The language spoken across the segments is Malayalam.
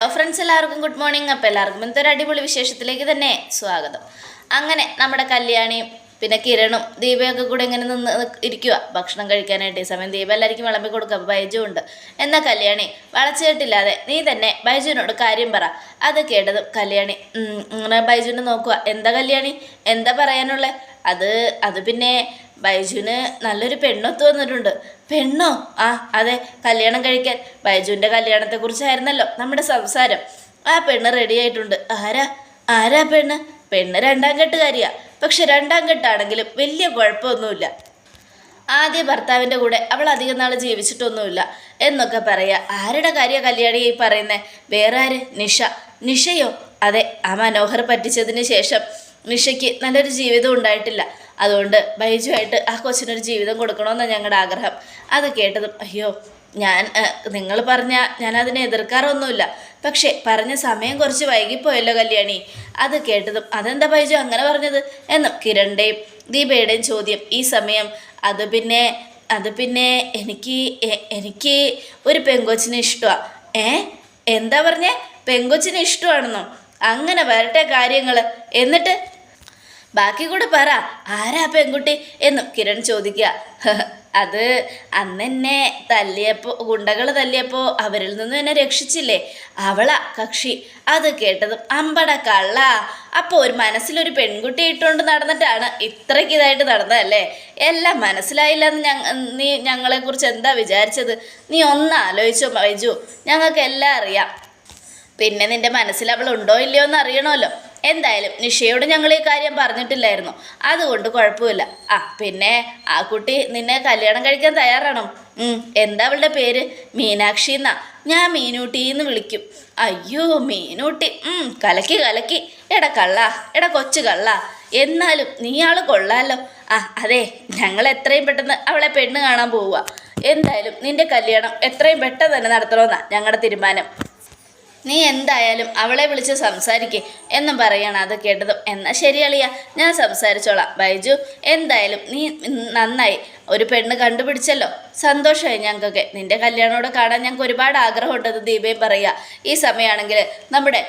ഹലോ ഫ്രണ്ട്സ് എല്ലാവർക്കും ഗുഡ് മോർണിംഗ് അപ്പോൾ എല്ലാവർക്കും ഇന്നത്തെ ഒരു അടിപൊളി വിശേഷത്തിലേക്ക് തന്നെ സ്വാഗതം. അങ്ങനെ നമ്മുടെ കല്യാണിയും പിന്നെ കിരണും ദീപയൊക്കെ കൂടെ ഇങ്ങനെ നിന്ന് ഇരിക്കുക ഭക്ഷണം കഴിക്കാനായിട്ട് ഈ സമയം ദീപ എല്ലാവർക്കും വിളമ്പി കൊടുക്കുക ബൈജു ഉണ്ട്. എന്നാൽ കല്യാണി വളച്ചുകെട്ടില്ലാതെ നീ തന്നെ ബൈജുവിനോട് കാര്യം പറ. അത് കേട്ടതും കല്യാണി ഇങ്ങനെ ബൈജുവിനെ നോക്കുക എന്താ കല്യാണി? എന്താ പറയാനുള്ളത് അത് അത് പിന്നെ ബൈജുവിന് നല്ലൊരു പെണ്ണൊത്തു വന്നിട്ടുണ്ട്. പെണ്ണോ? ആ അതെ കല്യാണം കഴിക്കാൻ. ബൈജുവിന്റെ കല്യാണത്തെക്കുറിച്ചായിരുന്നല്ലോ നമ്മുടെ സംസാരം. ആ പെണ്ണ് റെഡി ആയിട്ടുണ്ട്. ആരാ? ആരാ പെണ്ണ്? പെണ്ണ് രണ്ടാം കെട്ടുകാരിയാ. പക്ഷെ രണ്ടാം കെട്ടാണെങ്കിലും വലിയ കുഴപ്പമൊന്നുമില്ല. ആദ്യ ഭർത്താവിന്റെ കൂടെ അവൾ അധികം നാൾ ജീവിച്ചിട്ടൊന്നുമില്ല. എന്നൊക്കെ പറയാ. ആരുടെ കാര്യ കല്യാണി ഈ പറയുന്നേ? വേറെ ആര്? നിഷ. നിഷയോ? അതെ ആ മനോഹർ പറ്റിച്ചതിന് ശേഷം നിഷയ്ക്ക് നല്ലൊരു ജീവിതം ഉണ്ടായിട്ടില്ല. അതുകൊണ്ട് ബൈജുവായിട്ട് ആ കൊച്ചിനൊരു ജീവിതം കൊടുക്കണമെന്നാണ് ഞങ്ങളുടെ ആഗ്രഹം. അത് കേട്ടതും അയ്യോ ഞാൻ നിങ്ങൾ പറഞ്ഞ ഞാൻ അതിനെ എതിർക്കാറൊന്നുമില്ല. പക്ഷേ പറഞ്ഞ സമയം കുറച്ച് വൈകിപ്പോയല്ലോ കല്യാണി. അത് കേട്ടതും അതെന്താ ബൈജു അങ്ങനെ പറഞ്ഞത്? എന്നും കിരണിന്റെയും ദീപയുടെയും ചോദ്യം ഈ സമയം അത് പിന്നെ അത് പിന്നെ എനിക്ക് എനിക്ക് ഒരു പെങ്കൊച്ചിനെ ഇഷ്ടമാണ് ഏ? എന്താ പറഞ്ഞേ? പെങ്കൊച്ചിനെ ഇഷ്ടമാണെന്നോ അങ്ങനെ വരട്ടെ കാര്യങ്ങൾ എന്നിട്ട് ബാക്കി കൂടെ പറ ആരാ പെൺകുട്ടി എന്നും കിരൺ ചോദിക്കുക അത് അന്നെന്നെ തല്ലിയപ്പോൾ ഗുണ്ടകൾ തല്ലിയപ്പോൾ അവരിൽ നിന്നും എന്നെ രക്ഷിച്ചില്ലേ? അവള കക്ഷി. അത് കേട്ടതും അമ്പട കള്ള. അപ്പോൾ ഒരു മനസ്സിലൊരു പെൺകുട്ടി ഇട്ടുകൊണ്ട് നടന്നിട്ടാണ് ഇത്രയ്ക്ക് ഇതായിട്ട് നടന്നതല്ലേ? എല്ലാം മനസ്സിലായില്ല എന്ന് ഞങ്ങ നീ ഞങ്ങളെക്കുറിച്ച് എന്താ വിചാരിച്ചത്? നീ ഒന്ന് ആലോചിച്ചോ ബൈജു ഞങ്ങൾക്ക് എല്ലാം അറിയാം. പിന്നെ നിന്റെ മനസ്സിൽ അവൾ ഉണ്ടോ ഇല്ലയോ എന്ന് അറിയണമല്ലോ. എന്തായാലും നിഷയോട് ഞങ്ങൾ ഈ കാര്യം പറഞ്ഞിട്ടില്ലായിരുന്നു. അതുകൊണ്ട് കുഴപ്പമില്ല. ആ പിന്നെ ആ കുട്ടി നിന്നെ കല്യാണം കഴിക്കാൻ തയ്യാറാണോ? എന്താ അവളുടെ പേര്? മീനാക്ഷി എന്നാ. ഞാൻ മീനൂട്ടി എന്ന് വിളിക്കും. അയ്യോ മീനൂട്ടി. കലക്കി കലക്കി. എടാ കള്ള എടാ കൊച്ചു കള്ള. എന്നാലും നീ ആൾ കൊള്ളാലോ. ആ അതെ ഞങ്ങൾ എത്രയും പെട്ടെന്ന് അവളെ പെണ്ണ് കാണാൻ പോവുക. എന്തായാലും നിന്റെ കല്യാണം എത്രയും പെട്ടെന്ന് തന്നെ നടത്തണമെന്നാ ഞങ്ങളുടെ തീരുമാനം. നീ എന്തായാലും അവളെ വിളിച്ച് സംസാരിക്കേ എന്നും പറയണം അത് കേട്ടതും. എന്നാൽ ശരി അളിയ ഞാൻ സംസാരിച്ചോളാം. ബൈജു എന്തായാലും നീ നന്നായി. ഒരു പെണ്ണ് കണ്ടുപിടിച്ചല്ലോ. സന്തോഷമായി ഞങ്ങൾക്കൊക്കെ. നിന്റെ കല്യാണോട് കാണാൻ ഞങ്ങൾക്ക് ഒരുപാട് ആഗ്രഹമുണ്ടെന്ന് ദീപയും പറയുക. ഈ സമയമാണെങ്കിൽ നമ്മുടെ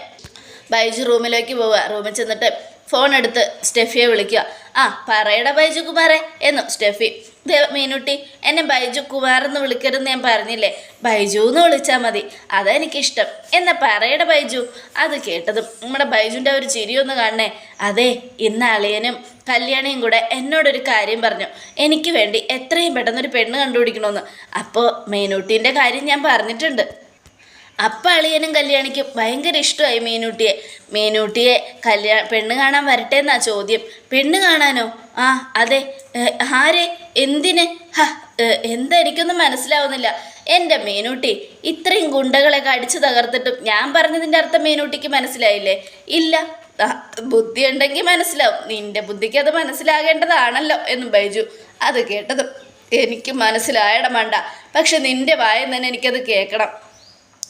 ബൈജു റൂമിലേക്ക് പോവുക. റൂമിൽ ചെന്നിട്ട് ഫോൺ എടുത്ത് സ്റ്റെഫിയെ വിളിക്കുക. ആ പറയട ബൈജു കുമാറെ എന്നു സ്റ്റെഫി. മീനുട്ടി എന്നെ ബൈജു കുമാർ എന്ന് വിളിക്കരുതെന്ന് ഞാൻ പറഞ്ഞില്ലേ? ബൈജു എന്ന് വിളിച്ചാൽ മതി. അതെനിക്കിഷ്ടം എന്നാ പറയട ബൈജു. അത് കേട്ടതും നമ്മുടെ ബൈജുവിന്റെ ഒരു ചിരിയൊന്ന് കാണണേ. അതെ ഇന്ന് അളിയനും കല്യാണിയും കൂടെ എന്നോടൊരു കാര്യം പറഞ്ഞു. എനിക്ക് വേണ്ടി എത്രയും പെട്ടെന്നൊരു പെണ്ണ് കണ്ടുപിടിക്കണമെന്ന് അപ്പോൾ മീനുട്ടീന്റെ കാര്യം ഞാൻ പറഞ്ഞിട്ടുണ്ട്. അപ്പം അളിയനും കല്യാണിക്കും ഭയങ്കര ഇഷ്ടമായി മീനൂട്ടിയെ. മീനൂട്ടിയെ കല്യാ പെണ്ണ് കാണാൻ വരട്ടെ എന്നാ ചോദ്യം. പെണ്ണ് കാണാനോ? ആ അതെ. ആരെ? എന്തിന്? ഹ എന്താ മനസ്സിലാവുന്നില്ല. എന്റെ മീനൂട്ടി ഇത്രയും ഗുണ്ടകളെ അടിച്ചു തകർത്തിട്ടും ഞാൻ പറഞ്ഞതിന്റെ അർത്ഥം മീനൂട്ടിക്ക് മനസ്സിലായില്ലേ? ഇല്ല. ബുദ്ധി ഉണ്ടെങ്കിൽ മനസ്സിലാവും. നിന്റെ ബുദ്ധിക്ക് അത് മനസ്സിലാകേണ്ടതാണല്ലോ എന്ന് ബൈജു അത് കേട്ടതും എനിക്ക് മനസ്സിലായടമണ്ട പക്ഷെ നിന്റെ വായം തന്നെ എനിക്കത് കേൾക്കണം.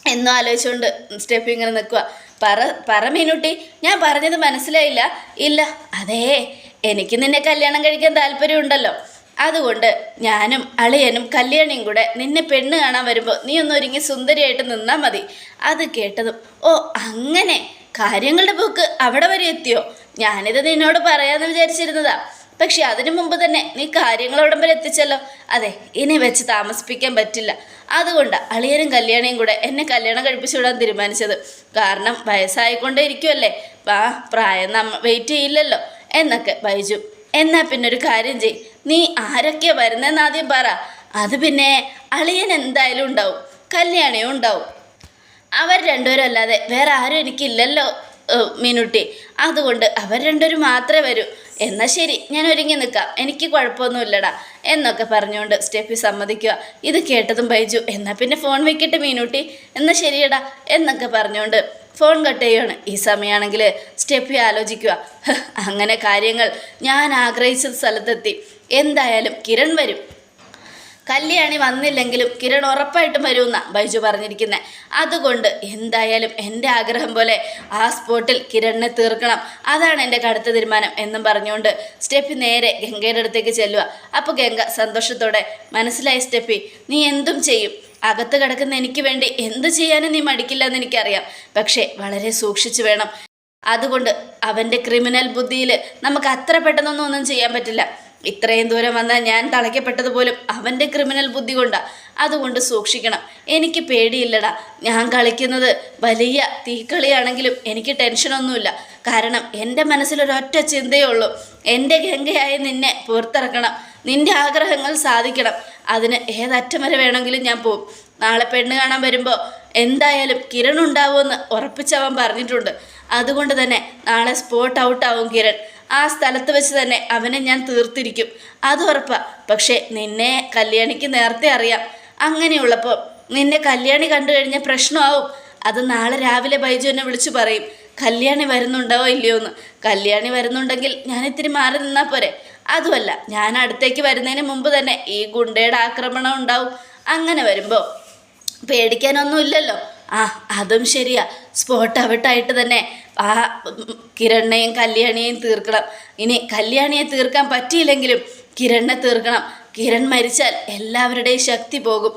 എന്നും ആലോചിച്ചുകൊണ്ട് സ്റ്റെപ്പ് ഇങ്ങനെ നിൽക്കുക പറ പറ മീനുട്ടി ഞാൻ പറഞ്ഞത് മനസ്സിലായില്ല. ഇല്ല അതേ എനിക്ക് നിന്നെ കല്യാണം കഴിക്കാൻ താല്പര്യമുണ്ടല്ലോ. അതുകൊണ്ട് ഞാനും അളിയനും കല്യാണിയും കൂടെ നിന്നെ പെണ്ണ് കാണാൻ വരുമ്പോൾ നീ ഒന്ന് ഒരുങ്ങി സുന്ദരിയായിട്ട് നിന്നാൽ മതി. അത് കേട്ടതും ഓ അങ്ങനെ കാര്യങ്ങളുടെ പോക്ക് അവിടെ വരെ എത്തിയോ? ഞാനിത് നിന്നോട് പറയാമെന്ന് വിചാരിച്ചിരുന്നതാ. പക്ഷെ അതിനു മുമ്പ് തന്നെ നീ കാര്യങ്ങളോടം വരെ എത്തിച്ചല്ലോ. അതെ ഇനി വെച്ച് താമസിപ്പിക്കാൻ പറ്റില്ല. അതുകൊണ്ട് അളിയനും കല്യാണിയും കൂടെ എന്നെ കല്യാണം കഴിപ്പിച്ചു വിടാൻ തീരുമാനിച്ചത്. കാരണം വയസ്സായിക്കൊണ്ടേ ഇരിക്കുമല്ലേ വാ പ്രായം നമ്മ വെയിറ്റ് ചെയ്യില്ലല്ലോ. എന്നൊക്കെ ബൈജു എന്നാ പിന്നെ ഒരു കാര്യം ചെയ് നീ ആരൊക്കെയാ വരുന്നതെന്ന് ആദ്യം പറ. അത് പിന്നെ അളിയൻ എന്തായാലും ഉണ്ടാവും. കല്യാണിയും ഉണ്ടാവും. അവർ രണ്ടുപേരും അല്ലാതെ വേറെ ആരും എനിക്കില്ലല്ലോ മീനുട്ടി. അതുകൊണ്ട് അവർ രണ്ടുപേരും മാത്രമേ വരൂ. എന്നാൽ ശരി ഞാൻ ഒരുങ്ങി നിൽക്കാം. എനിക്ക് കുഴപ്പമൊന്നുമില്ലടാ എന്നൊക്കെ പറഞ്ഞുകൊണ്ട് സ്റ്റെഫി സമ്മതിക്കുക. ഇത് കേട്ടതും ബൈജു എന്നാൽ പിന്നെ ഫോൺ വെക്കട്ടെ മീനൂട്ടി എന്നാൽ ശരിയടാ എന്നൊക്കെ പറഞ്ഞുകൊണ്ട് ഫോൺ കട്ട് ചെയ്യുകയാണ് ഈ സമയമാണെങ്കിൽ സ്റ്റെഫി ആലോചിക്കുക. അങ്ങനെ കാര്യങ്ങൾ ഞാൻ ആഗ്രഹിച്ച സ്ഥലത്തെത്തി. എന്തായാലും കിരൺ വരും. കല്യാണി വന്നില്ലെങ്കിലും കിരൺ ഉറപ്പായിട്ടും വരുമെന്ന ബൈജു പറഞ്ഞിരിക്കുന്നത് അതുകൊണ്ട് എന്തായാലും എന്റെ ആഗ്രഹം പോലെ ആ സ്പോട്ടിൽ കിരണിനെ തീർക്കണം. അതാണ് എന്റെ കടുത്ത തീരുമാനം എന്നും പറഞ്ഞുകൊണ്ട് സ്റ്റെപ്പി നേരെ ഗംഗയുടെ അടുത്തേക്ക് ചെല്ലുക അപ്പോൾ ഗംഗ സന്തോഷത്തോടെ മനസ്സിലായി സ്റ്റെപ്പി നീ എന്തും ചെയ്യും. അകത്ത് കിടക്കുന്ന എനിക്ക് വേണ്ടി എന്ത് ചെയ്യാനും നീ മടിക്കില്ല എന്ന് എനിക്കറിയാം. പക്ഷേ വളരെ സൂക്ഷിച്ചു വേണം. അതുകൊണ്ട് അവന്റെ ക്രിമിനൽ ബുദ്ധിയിൽ നമുക്ക് അത്ര പെട്ടെന്നൊന്നും ഒന്നും ചെയ്യാൻ പറ്റില്ല. ഇത്രയും ദൂരം വന്നാൽ ഞാൻ തളയ്ക്കപ്പെട്ടതുപോലും അവന്റെ ക്രിമിനൽ ബുദ്ധി കൊണ്ടാണ് അതുകൊണ്ട് സൂക്ഷിക്കണം. എനിക്ക് പേടിയില്ലടാ. ഞാൻ കളിക്കുന്നത് വലിയ തീക്കളിയാണെങ്കിലും എനിക്ക് ടെൻഷനൊന്നുമില്ല കാരണം എന്റെ മനസ്സിലൊരൊറ്റ ചിന്തയേ ഉള്ളൂ. എന്റെ ഗംഗയായി നിന്നെ പുറത്തിറക്കണം. നിന്റെ ആഗ്രഹങ്ങൾ സാധിക്കണം. അതിന് ഏതറ്റം വരെ വേണമെങ്കിലും ഞാൻ പോകും നാളെ പെണ്ണ് കാണാൻ വരുമ്പോൾ എന്തായാലും കിരൺ ഉണ്ടാവുമെന്ന് ഉറപ്പിച്ചവൻ പറഞ്ഞിട്ടുണ്ട്. അതുകൊണ്ട് തന്നെ നാളെ സ്പോട്ട് ഔട്ടാവും കിരൺ. ആ സ്ഥലത്ത് വെച്ച് തന്നെ അവനെ ഞാൻ തീർത്തിരിക്കും. അത് ഉറപ്പാ. പക്ഷേ നിന്നെ കല്യാണിക്ക് നേരത്തെ അറിയാം. അങ്ങനെയുള്ളപ്പോൾ നിന്നെ കല്യാണി കണ്ടു കഴിഞ്ഞാൽ പ്രശ്നമാവും. അത് നാളെ രാവിലെ ബൈജു എന്നെ വിളിച്ചു പറയും. കല്യാണി വരുന്നുണ്ടോ ഇല്ലയോ എന്ന്. കല്യാണി വരുന്നുണ്ടെങ്കിൽ ഞാൻ ഇത്തിരി മാറി നിന്നാൽ പോരെ. അതുമല്ല ഞാൻ അടുത്തേക്ക് വരുന്നതിന് മുമ്പ് തന്നെ ഈ ഗുണ്ടയുടെ ആക്രമണം ഉണ്ടാവും. അങ്ങനെ വരുമ്പോൾ പേടിക്കാനൊന്നുമില്ലല്ലോ ആ അതും ശരിയാ. സ്പോട്ട് ഔട്ടായിട്ട് തന്നെ ആ കിരണ്ണയും കല്യാണിയെയും തീർക്കണം. ഇനി കല്യാണിയെ തീർക്കാൻ പറ്റിയില്ലെങ്കിലും കിരണ്ണെ തീർക്കണം. കിരൺ മരിച്ചാൽ എല്ലാവരുടെയും ശക്തി പോകും.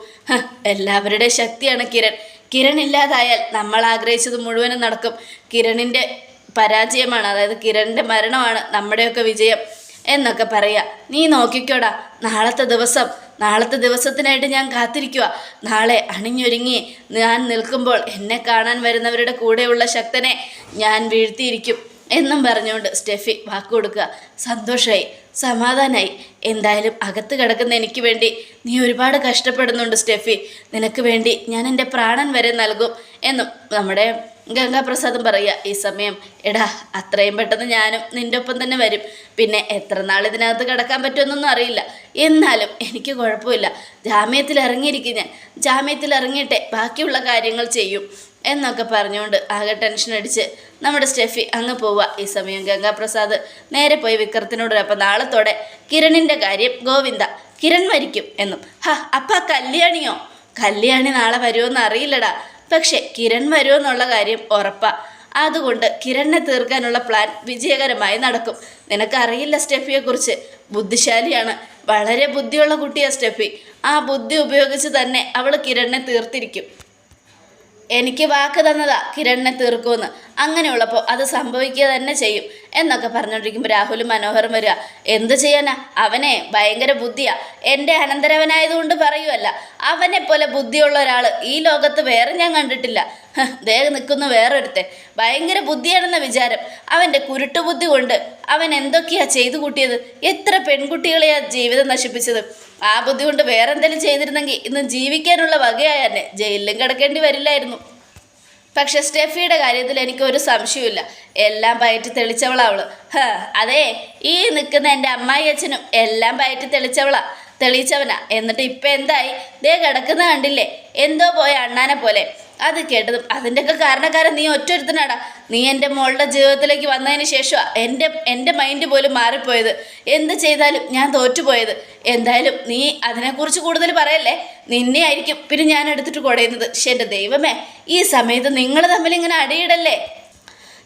എല്ലാവരുടെ എല്ലാവരുടെയും ശക്തിയാണ് കിരൺ. കിരൺ ഇല്ലാതായാൽ നമ്മൾ ആഗ്രഹിച്ചത് മുഴുവനും നടക്കും. കിരണിന്റെ പരാജയമാണ് അതായത് കിരണിന്റെ മരണമാണ് നമ്മുടെയൊക്കെ വിജയം എന്നൊക്കെ പറയാം. നീ നോക്കിക്കോടാ നാളത്തെ ദിവസം നാളത്തെ ദിവസത്തിനായിട്ട് ഞാൻ കാത്തിരിക്കുക നാളെ അണിഞ്ഞൊരുങ്ങി ഞാൻ നിൽക്കുമ്പോൾ എന്നെ കാണാൻ വരുന്നവരുടെ കൂടെയുള്ള ശക്തനെ ഞാൻ വീഴ്ത്തിയിരിക്കും എന്നും പറഞ്ഞുകൊണ്ട് സ്റ്റെഫി വാക്കുകൊടുക്കുക. സന്തോഷമായി സമാധാനമായി എന്തായാലും അകത്ത് കിടക്കുന്ന എനിക്ക് വേണ്ടി നീ ഒരുപാട് കഷ്ടപ്പെടുന്നുണ്ട് സ്റ്റെഫി. നിനക്ക് വേണ്ടി ഞാൻ എന്റെ പ്രാണൻ വരെ നൽകും എന്നും നമ്മുടെ ഗംഗാപ്രസാദും പറയുക. ഈ സമയം എടാ അത്രയും പെട്ടെന്ന് ഞാനും നിന്റെ ഒപ്പം തന്നെ വരും. പിന്നെ എത്ര നാൾ ഇതിനകത്ത് കിടക്കാൻ പറ്റുമെന്നൊന്നും അറിയില്ല. എന്നാലും എനിക്ക് കുഴപ്പമില്ല. ജാമ്യത്തിൽ ഇറങ്ങിയിരിക്കും ഞാൻ. ജാമ്യത്തിൽ ഇറങ്ങിയിട്ടെ ബാക്കിയുള്ള കാര്യങ്ങൾ ചെയ്യും. എന്നൊക്കെ പറഞ്ഞുകൊണ്ട് ആകെ ടെൻഷൻ അടിച്ച് നമ്മുടെ സ്റ്റെഫി അങ്ങ് പോവുക ഈ സമയം ഗംഗാപ്രസാദ് നേരെ പോയി വിക്രത്തിനോട് അപ്പം നാളത്തോടെ കിരണിന്റെ കാര്യം ഗോവിന്ദ കിരൺ മരിക്കും എന്നും. ഹ അപ്പ കല്യാണിയോ? കല്യാണി നാളെ വരുമോന്ന് അറിയില്ലടാ. പക്ഷെ കിരൺ വരുമെന്നുള്ള കാര്യം ഉറപ്പാ. അതുകൊണ്ട് കിരണിനെ തീർക്കാനുള്ള പ്ലാൻ വിജയകരമായി നടക്കും. നിനക്കറിയില്ല സ്റ്റെഫിയെക്കുറിച്ച്? ബുദ്ധിശാലിയാണ്. വളരെ ബുദ്ധിയുള്ള കുട്ടിയാണ് സ്റ്റെഫി. ആ ബുദ്ധി ഉപയോഗിച്ച് തന്നെ അവൾ കിരണിനെ തീർത്തിരിക്കും. എനിക്ക് വാക്ക് തന്നതാ കിരണിനെ തീർക്കുമെന്ന്. അങ്ങനെയുള്ളപ്പോൾ അത് സംഭവിക്കുക തന്നെ ചെയ്യും. എന്നൊക്കെ പറഞ്ഞുകൊണ്ടിരിക്കുമ്പോൾ രാഹുൽ മനോഹരം വരിക എന്ത് ചെയ്യാനാ? അവനെ ഭയങ്കര ബുദ്ധിയാ. എന്റെ അനന്തരവനായതുകൊണ്ട് പറയുമല്ല അവനെ പോലെ ബുദ്ധിയുള്ള ഒരാൾ ഈ ലോകത്ത് വേറെ ഞാൻ കണ്ടിട്ടില്ല. ദേഹം നിൽക്കുന്നു വേറൊരുത്തെ ഭയങ്കര ബുദ്ധിയാണെന്ന വിചാരം. അവന്റെ കുരുട്ടുബുദ്ധി കൊണ്ട് അവൻ എന്തൊക്കെയാ ചെയ്തു കൂട്ടിയത്? എത്ര പെൺകുട്ടികളെയാ ജീവിതം നശിപ്പിച്ചത്? ആ ബുദ്ധി കൊണ്ട് വേറെന്തെങ്കിലും ചെയ്തിരുന്നെങ്കിൽ ഇന്ന് ജീവിക്കാനുള്ള വകയായ തന്നെ ജയിലിലും കിടക്കേണ്ടി വരില്ലായിരുന്നു. പക്ഷെ സ്റ്റെഫിയുടെ കാര്യത്തിൽ എനിക്ക് ഒരു സംശയമില്ല എല്ലാം പയറ്റി തെളിച്ചവളാ അവൾ ഹ, അതെ ഈ നിൽക്കുന്ന എന്റെ അമ്മായി അച്ഛനും എല്ലാം പയറ്റി തെളിച്ചവളാ തെളിയിച്ചവനാ. എന്നിട്ട് ഇപ്പം എന്തായി? ദേ കിടക്കുന്ന കണ്ടില്ലേ? എന്തോ പോയ അണ്ണാനെ പോലെ. അത് കേട്ടതും അതിന്റെയൊക്കെ കാരണക്കാരൻ നീ ഒറ്റൊരുത്തനാടാ. നീ എന്റെ മോളുടെ ജീവിതത്തിലേക്ക് വന്നതിന് ശേഷമാണ് എന്റെ എന്റെ മൈൻഡ് പോലും മാറിപ്പോയത്. എന്ത് ചെയ്താലും ഞാൻ തോറ്റുപോയത്. എന്തായാലും നീ അതിനെക്കുറിച്ച് കൂടുതൽ പറയല്ലേ? നിന്നെ ആയിരിക്കും. പിന്നെ ഞാൻ എടുത്തിട്ട് കുടയുന്നത്. എന്റെ ദൈവമേ ഈ സമയത്ത് നിങ്ങൾ തമ്മിൽ ഇങ്ങനെ അടിയിടല്ലേ?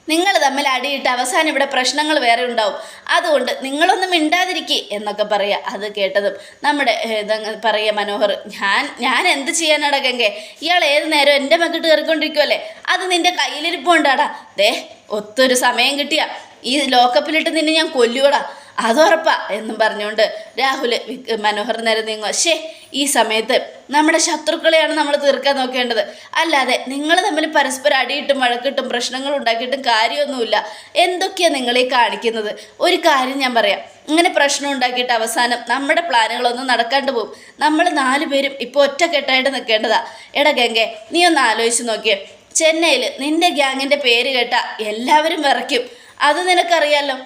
നിങ്ങൾ തമ്മിൽ അടിയിട്ട് അവസാനം ഇവിടെ പ്രശ്നങ്ങൾ വേറെ ഉണ്ടാവും. അതുകൊണ്ട് നിങ്ങളൊന്നും മിണ്ടാതിരിക്കേ എന്നൊക്കെ പറയുക അത് കേട്ടതും നമ്മുടെ പറയുക മനോഹർ ഞാൻ ഞാൻ എന്ത് ചെയ്യാനാടാ ഇയാൾ ഏത് നേരം എന്റെ മക്കിട്ട് കയറിക്കൊണ്ടിരിക്കുമല്ലേ അത് നിന്റെ കയ്യിലിരിപ്പുണ്ടാടാ. ദേ ഒത്തൊരു സമയം കിട്ടിയ. ഈ ലോക്കപ്പിലിട്ട് നിന്നെ ഞാൻ കൊല്ലുവടാ. അതുറപ്പാ എന്നും പറഞ്ഞുകൊണ്ട് രാഹുൽ മനോഹർ നേരെ നീങ്ങുക ശേ ഈ സമയത്ത് നമ്മുടെ ശത്രുക്കളെയാണ് നമ്മൾ തീർക്കാൻ നോക്കേണ്ടത്. അല്ലാതെ നിങ്ങൾ തമ്മിൽ പരസ്പരം അടിയിട്ടും വഴക്കിട്ടും പ്രശ്നങ്ങൾ ഉണ്ടാക്കിയിട്ടും കാര്യമൊന്നുമില്ല. എന്തൊക്കെയാണ് നിങ്ങളീ കാണിക്കുന്നത്? ഒരു കാര്യം ഞാൻ പറയാം. ഇങ്ങനെ പ്രശ്നം ഉണ്ടാക്കിയിട്ട് അവസാനം നമ്മുടെ പ്ലാനുകളൊന്നും നടക്കാണ്ട് പോകും നമ്മൾ നാല് പേരും ഇപ്പോൾ ഒറ്റക്കെട്ടായിട്ട് നിൽക്കേണ്ടതാ എടാ ഗംഗെ നീ ഒന്ന് ആലോചിച്ച് നോക്കിയേ. ചെന്നൈയിൽ നിന്റെ ഗ്യാങ്ങിന്റെ പേര് കേട്ട എല്ലാവരും വിറയ്ക്കും. അത് നിനക്കറിയാലോ?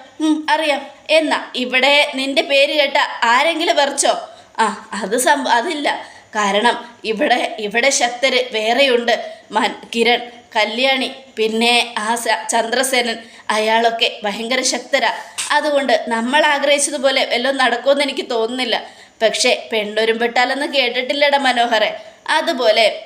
അറിയാം. എന്നാ ഇവിടെ നിന്റെ പേര് കേട്ട ആരെങ്കിലും വെറിച്ചോ? ആ അത് സംഭ അതില്ല. കാരണം ഇവിടെ ഇവിടെ ശക്തര് വേറെയുണ്ട്. മൻ കിരൺ കല്യാണി പിന്നെ ആ സ- ചന്ദ്രസേനൻ അയാളൊക്കെ ഭയങ്കര ശക്തരാ. അതുകൊണ്ട് നമ്മൾ ആഗ്രഹിച്ചതുപോലെ വല്ലതും നടക്കുമെന്ന് എനിക്ക് തോന്നുന്നില്ല. പക്ഷേ പെണ്ണൊരുമ്പിട്ടാലെന്ന് കേട്ടിട്ടില്ലടാ മനോഹറെ. അതുപോലെ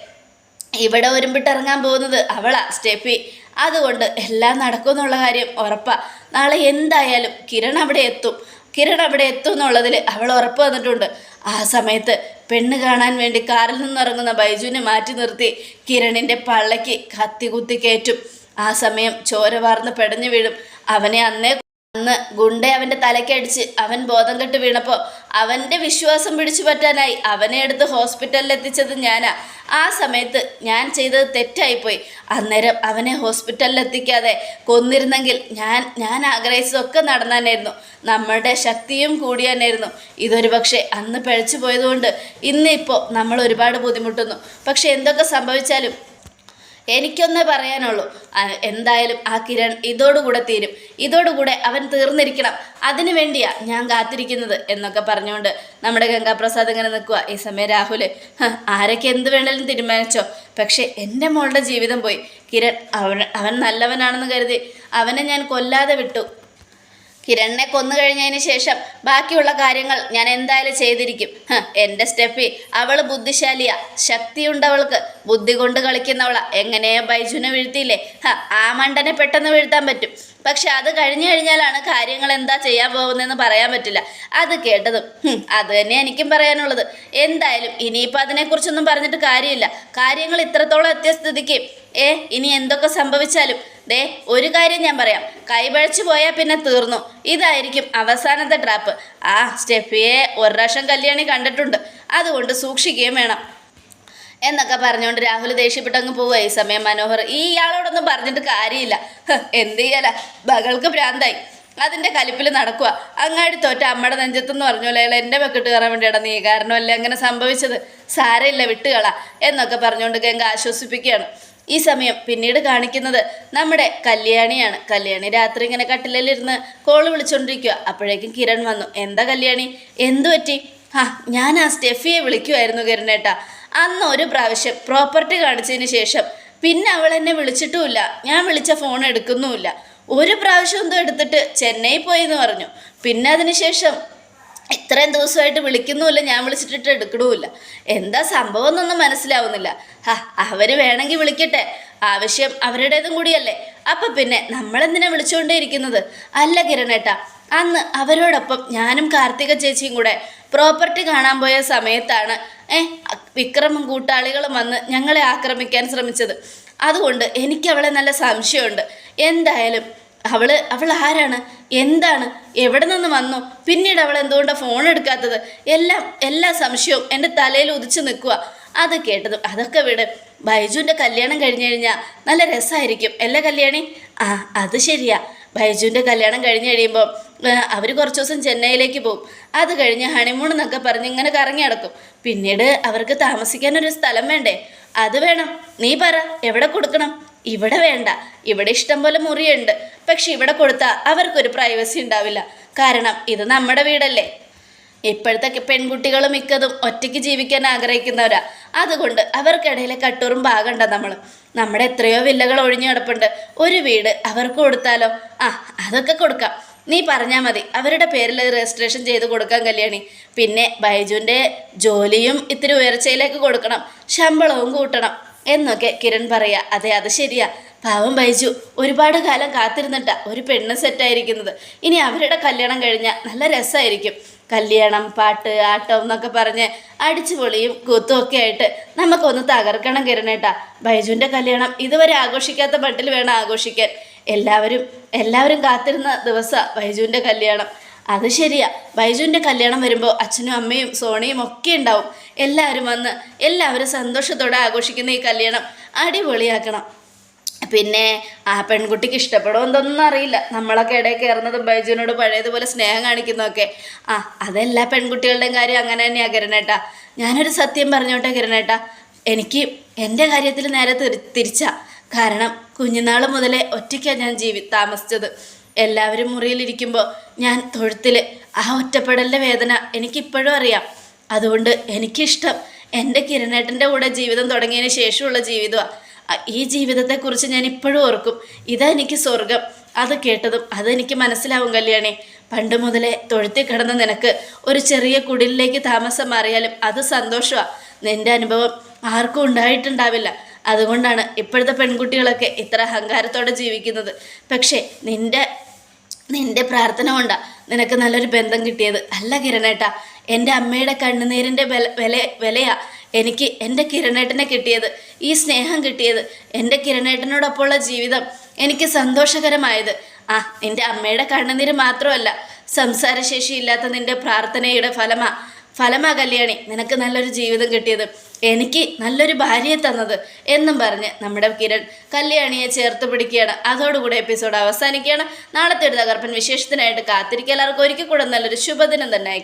ഇവിടെ ഒരുമ്പിട്ടിറങ്ങാൻ പോകുന്നത് അവളാ സ്റ്റെഫി. അതുകൊണ്ട് എല്ലാം നടക്കുമെന്നുള്ള കാര്യം ഉറപ്പാണ് നാളെ എന്തായാലും കിരൺ അവിടെ എത്തും. കിരൺ അവിടെ എത്തും എന്നുള്ളതിൽ അവൾ ഉറപ്പ് വന്നിട്ടുണ്ട്. ആ സമയത്ത് പെണ്ണ് കാണാൻ വേണ്ടി കാറിൽ നിന്നിറങ്ങുന്ന ബൈജുവിനെ മാറ്റി നിർത്തി കിരണിന്റെ പള്ളയ്ക്ക് കത്തി കുത്തി കയറ്റും. ആ സമയം ചോര വാർന്ന് പെടഞ്ഞു വീഴും. അവനെ അന്നേ അന്ന് ഗുണ്ട അവന്റെ തലക്കടിച്ച് അവൻ ബോധം കെട്ട് വീണപ്പോൾ അവന്റെ വിശ്വാസം പിടിച്ചു പറ്റാനായി അവനെ എടുത്ത് ഹോസ്പിറ്റലിൽ എത്തിച്ചത് ഞാനാ. ആ സമയത്ത് ഞാൻ ചെയ്തത് തെറ്റായിപ്പോയി. അന്നേരം അവനെ ഹോസ്പിറ്റലിൽ എത്തിക്കാതെ കൊന്നിരുന്നെങ്കിൽ ഞാൻ ഞാൻ ആഗ്രഹിച്ചതൊക്കെ നടന്നാനായിരുന്നു നമ്മളുടെ ശക്തിയും കൂടിയാനായിരുന്നു ഇതൊരു പക്ഷേ അന്ന് പിഴച്ചു പോയതുകൊണ്ട് ഇന്നിപ്പോൾ നമ്മൾ ഒരുപാട് ബുദ്ധിമുട്ടുന്നു. പക്ഷെ എന്തൊക്കെ സംഭവിച്ചാലും എനിക്കൊന്നേ പറയാനുള്ളൂ. എന്തായാലും ആ കിരൺ ഇതോടുകൂടെ തീരും. ഇതോടുകൂടെ അവൻ തീർന്നിരിക്കണം. അതിനു വേണ്ടിയാ ഞാൻ കാത്തിരിക്കുന്നത് എന്നൊക്കെ പറഞ്ഞുകൊണ്ട് നമ്മുടെ ഗംഗാപ്രസാദ് ഇങ്ങനെ നിൽക്കുക ഈ സമയം രാഹുൽ "ഹ, ആരൊക്കെ എന്ത് വേണേലും തീരുമാനിച്ചോ. പക്ഷേ എന്റെ മോളുടെ ജീവിതം പോയി. കിരൺ അവൻ അവൻ നല്ലവനാണെന്ന് കരുതി അവനെ ഞാൻ കൊല്ലാതെ വിട്ടു. കിരണിനെ കൊന്നു കഴിഞ്ഞതിന് ശേഷം ബാക്കിയുള്ള കാര്യങ്ങൾ ഞാൻ എന്തായാലും ചെയ്തിരിക്കും. എന്റെ സ്റ്റെഫി അവൾ ബുദ്ധിശാലിയാ. ശക്തിയുണ്ടവൾക്ക്. ബുദ്ധി കൊണ്ട് കളിക്കുന്നവളാ. എങ്ങനെയാ ബൈജുനെ വീഴ്ത്തിയില്ലേ? ആ മണ്ടനെ പെട്ടെന്ന് വീഴ്ത്താൻ പറ്റും. പക്ഷെ അത് കഴിഞ്ഞു കഴിഞ്ഞാലാണ് കാര്യങ്ങൾ എന്താ ചെയ്യാൻ പോകുന്നതെന്ന് പറയാൻ പറ്റില്ല. അത് കേട്ടതും അത് തന്നെ എനിക്കും പറയാനുള്ളത്. എന്തായാലും ഇനിയിപ്പോൾ അതിനെക്കുറിച്ചൊന്നും പറഞ്ഞിട്ട് കാര്യമില്ല. കാര്യങ്ങൾ ഇത്രത്തോളം എത്തിയ സ്ഥിതിക്ക് ഏ ഇനി എന്തൊക്കെ സംഭവിച്ചാലും ദേ ഒരു കാര്യം ഞാൻ പറയാം. കൈപഴച്ചു പോയാൽ പിന്നെ തീർന്നു. ഇതായിരിക്കും അവസാനത്തെ ട്രാപ്പ് ആ സ്റ്റെഫിയെ ഒരു പ്രാവശ്യം കല്യാണി കണ്ടിട്ടുണ്ട്. അതുകൊണ്ട് സൂക്ഷിക്കുകയും വേണം. എന്നൊക്കെ പറഞ്ഞുകൊണ്ട് രാഹുൽ ദേഷ്യപ്പെട്ടങ്ങ് പോവുക ഈ സമയം മനോഹർ ഈ ഇയാളോടൊന്നും പറഞ്ഞിട്ട് കാര്യമില്ല. എന്ത് ചെയ്യല മകൾക്ക് ഭ്രാന്തായി. അതിന്റെ കലിപ്പിൽ നടക്കുക അങ്ങാടി തോറ്റ അമ്മയുടെ നെഞ്ചത്തെന്ന് പറഞ്ഞു അയാൾ എന്റെ വെക്കിട്ട് കയറാൻ വേണ്ടിയാണ് നീ കാരണമല്ലേ അങ്ങനെ സംഭവിച്ചത്? സാരമില്ല വിട്ടുകള. എന്നൊക്കെ പറഞ്ഞുകൊണ്ട് ഗംഗ ആശ്വസിപ്പിക്കുകയാണ്. ഈ സമയം പിന്നീട് കാണിക്കുന്നത് നമ്മുടെ കല്യാണിയാണ്. കല്യാണി രാത്രി ഇങ്ങനെ കട്ടിലിരുന്ന് കോൾ വിളിച്ചുകൊണ്ടിരിക്കുക അപ്പോഴേക്കും കിരൺ വന്നു. എന്താ കല്യാണി? എന്തു പറ്റി? ആ ഞാൻ ആ സ്റ്റെഫിയെ വിളിക്കുമായിരുന്നു കിരണേട്ടാ അന്ന് ഒരു പ്രാവശ്യം പ്രോപ്പർട്ടി കാണിച്ചതിന് ശേഷം പിന്നെ അവൾ എന്നെ വിളിച്ചിട്ടുമില്ല. ഞാൻ വിളിച്ച ഫോൺ എടുക്കുന്നുമില്ല. ഒരു പ്രാവശ്യം എന്തോ എടുത്തിട്ട് ചെന്നൈ പോയെന്ന് പറഞ്ഞു. പിന്നെ അതിനുശേഷം ഇത്രയും ദിവസമായിട്ട് വിളിക്കുന്നുമില്ല ഞാൻ വിളിച്ചിട്ടിട്ട് എടുക്കണമില്ല എന്താ സംഭവം എന്നൊന്നും മനസ്സിലാവുന്നില്ല. ഹാ അവർ വേണമെങ്കിൽ വിളിക്കട്ടെ. ആവശ്യം അവരുടേതും കൂടിയല്ലേ. അപ്പം പിന്നെ നമ്മളെന്തിനാ വിളിച്ചുകൊണ്ടേ ഇരിക്കുന്നത്? അല്ല കിരണേട്ടാ അന്ന് അവരോടൊപ്പം ഞാനും കാർത്തിക ചേച്ചിയും കൂടെ പ്രോപ്പർട്ടി കാണാൻ പോയ സമയത്താണ് ഏ വിക്രമും കൂട്ടാളികളും വന്ന് ഞങ്ങളെ ആക്രമിക്കാൻ ശ്രമിച്ചത്. അതുകൊണ്ട് എനിക്ക് അവളെ നല്ല സംശയമുണ്ട്. എന്തായാലും അവൾ അവൾ ആരാണ്? എന്താണ്? എവിടെ നിന്ന് വന്നു? പിന്നീട് അവൾ എന്തുകൊണ്ടാണ് ഫോൺ എടുക്കാത്തത്? എല്ലാം എല്ലാ സംശയവും എന്റെ തലയിൽ ഉദിച്ചു നിൽക്കുക. അത് കേട്ടതും അതൊക്കെ വിട്. ബൈജുവിന്റെ കല്യാണം കഴിഞ്ഞു കഴിഞ്ഞാൽ നല്ല രസമായിരിക്കും. അല്ലേ കല്യാണി? ആ അത് ശരിയാ. ബൈജുവിന്റെ കല്യാണം കഴിഞ്ഞു കഴിയുമ്പോൾ അവർ കുറച്ച് ദിവസം ചെന്നൈയിലേക്ക് പോകും. അത് കഴിഞ്ഞ് ഹണിമൂൺ എന്നൊക്കെ പറഞ്ഞ് ഇങ്ങനെ കറങ്ങി നടക്കും. പിന്നീട് അവർക്ക് താമസിക്കാനൊരു സ്ഥലം വേണ്ടേ? അത് വേണം. നീ പറ എവിടെ കൊടുക്കണം? ഇവിടെ വേണ്ട. ഇവിടെ ഇഷ്ടം പോലെ മുറിയുണ്ട്. പക്ഷെ ഇവിടെ കൊടുത്താൽ അവർക്കൊരു പ്രൈവസി ഉണ്ടാവില്ല. കാരണം ഇത് നമ്മുടെ വീടല്ലേ. ഇപ്പോഴത്തെ പെൺകുട്ടികൾ മിക്കതും ഒറ്റയ്ക്ക് ജീവിക്കാൻ ആഗ്രഹിക്കുന്നവരാ. അതുകൊണ്ട് അവർക്കിടയിലെ കട്ടൂറും പാകണ്ട നമ്മൾ നമ്മുടെ എത്രയോ വില്ലകൾ ഒഴിഞ്ഞു കിടപ്പുണ്ട്. ഒരു വീട് അവർക്ക് കൊടുത്താലോ? ആ അതൊക്കെ കൊടുക്കാം. നീ പറഞ്ഞാൽ മതി. അവരുടെ പേരിൽ രജിസ്ട്രേഷൻ ചെയ്ത് കൊടുക്കാൻ കല്യാണി. പിന്നെ ബൈജുവിന്റെ ജോലിയും ഇത്തിരി ഉയർച്ചയിലേക്ക് കൊടുക്കണം. ശമ്പളവും കൂട്ടണം. എന്നൊക്കെ കിരൺ പറയാ. അതെ അത് ശരിയാ. പാവം ബൈജു ഒരുപാട് കാലം കാത്തിരുന്നിട്ടാ ഒരു പെണ്ണ് സെറ്റായിരിക്കുന്നത് ഇനി അവരുടെ കല്യാണം കഴിഞ്ഞാൽ നല്ല രസമായിരിക്കും കല്യാണം പാട്ട് ആട്ടം എന്നൊക്കെ പറഞ്ഞ് അടിച്ചുപൊളിയും കൂത്തും ഒക്കെ ആയിട്ട് നമുക്കൊന്ന് തകർക്കണം കിരണേട്ടാ. ബൈജുവിന്റെ കല്യാണം ഇതുവരെ ആഘോഷിക്കാത്ത മട്ടിൽ വേണം ആഘോഷിക്കാൻ. എല്ലാവരും എല്ലാവരും കാത്തിരുന്ന ദിവസമാണ് ബൈജുവിന്റെ കല്യാണം. അത് ശരിയാ. ബൈജുവിന്റെ കല്യാണം വരുമ്പോൾ അച്ഛനും അമ്മയും സോണിയും ഒക്കെ ഉണ്ടാവും. എല്ലാവരും വന്ന് എല്ലാവരും സന്തോഷത്തോടെ ആഘോഷിക്കുന്ന ഈ കല്യാണം അടിപൊളിയാക്കണം. പിന്നെ ആ പെൺകുട്ടിക്ക് ഇഷ്ടപ്പെടുമോ എന്തൊന്നും അറിയില്ല. നമ്മളൊക്കെ ഇടയിൽ കയറുന്നതും ബൈജുവിനോട് പഴയതുപോലെ സ്നേഹം കാണിക്കുന്നതൊക്കെ. ആ അതെല്ലാ പെൺകുട്ടികളുടെയും കാര്യം അങ്ങനെ തന്നെയാണ് കിരണേട്ടാ. ഞാനൊരു സത്യം പറഞ്ഞോട്ടെ കിരണേട്ടാ. എനിക്ക് എന്റെ കാര്യത്തിൽ നേരെ തിരി തിരിച്ചാ. കാരണം കുഞ്ഞുനാൾ മുതലേ ഒറ്റയ്ക്കാണ് ഞാൻ ജീവി താമസിച്ചത്. എല്ലാവരും മുറിയിലിരിക്കുമ്പോൾ ഞാൻ തൊഴുത്തിൽ ആ ഒറ്റപ്പെടലിന്റെ വേദന എനിക്കിപ്പോഴും അറിയാം. അതുകൊണ്ട് എനിക്കിഷ്ടം എന്റെ കിരണേട്ടന്റെ കൂടെ ജീവിതം തുടങ്ങിയതിന് ശേഷമുള്ള ജീവിതമാണ് ഈ ജീവിതത്തെക്കുറിച്ച് ഞാൻ ഇപ്പോഴും ഓർക്കും. ഇതാ എനിക്ക് സ്വർഗം അത് കേട്ടതും അതെനിക്ക് മനസ്സിലാവും കല്യാണി. പണ്ട് മുതലേ തൊഴുത്തി കിടന്ന നിനക്ക് ഒരു ചെറിയ കുടിലിലേക്ക് താമസം മാറിയാലും അത് സന്തോഷമാണ് നിന്റെ അനുഭവം ആർക്കും ഉണ്ടായിട്ടുണ്ടാവില്ല. അതുകൊണ്ടാണ് ഇപ്പോഴത്തെ പെൺകുട്ടികളൊക്കെ ഇത്ര അഹങ്കാരത്തോടെ ജീവിക്കുന്നത്. പക്ഷേ നിന്റെ നിന്റെ പ്രാർത്ഥന കൊണ്ടാ നിനക്ക് നല്ലൊരു ബന്ധം കിട്ടിയത്. അല്ല കിരണേട്ടാ എന്റെ അമ്മയുടെ കണ്ണുനീരിന്റെ വില വില വിലയാ എനിക്ക് എന്റെ കിരണേട്ടനെ കിട്ടിയത് ഈ സ്നേഹം കിട്ടിയത്. എന്റെ കിരണേട്ടനോടൊപ്പമുള്ള ജീവിതം എനിക്ക് സന്തോഷകരമായത്. ആ നിന്റെ അമ്മയുടെ കണ്ണുനീര് മാത്രമല്ല സംസാരശേഷിയില്ലാത്ത നിന്റെ പ്രാർത്ഥനയുടെ ഫലമാ ഫലമാ കല്യാണി നിനക്ക് നല്ലൊരു ജീവിതം കിട്ടിയത് എനിക്ക് നല്ലൊരു ഭാര്യയെ തന്നത് എന്നും പറഞ്ഞ് നമ്മുടെ കിരൺ കല്യാണിയെ ചേർത്ത് പിടിക്കുകയാണ്. അതോടുകൂടി എപ്പിസോഡ് അവസാനിക്കുകയാണ്. നാളത്തെ ഒരു തകർപ്പൻ വിശേഷത്തിനായിട്ട് കാത്തിരിക്കുക. എല്ലാവർക്കും ഒരിക്കൽ കൂടെ നല്ലൊരു ശുഭദിനം തന്നെ ആയിക്കോട്ടെ.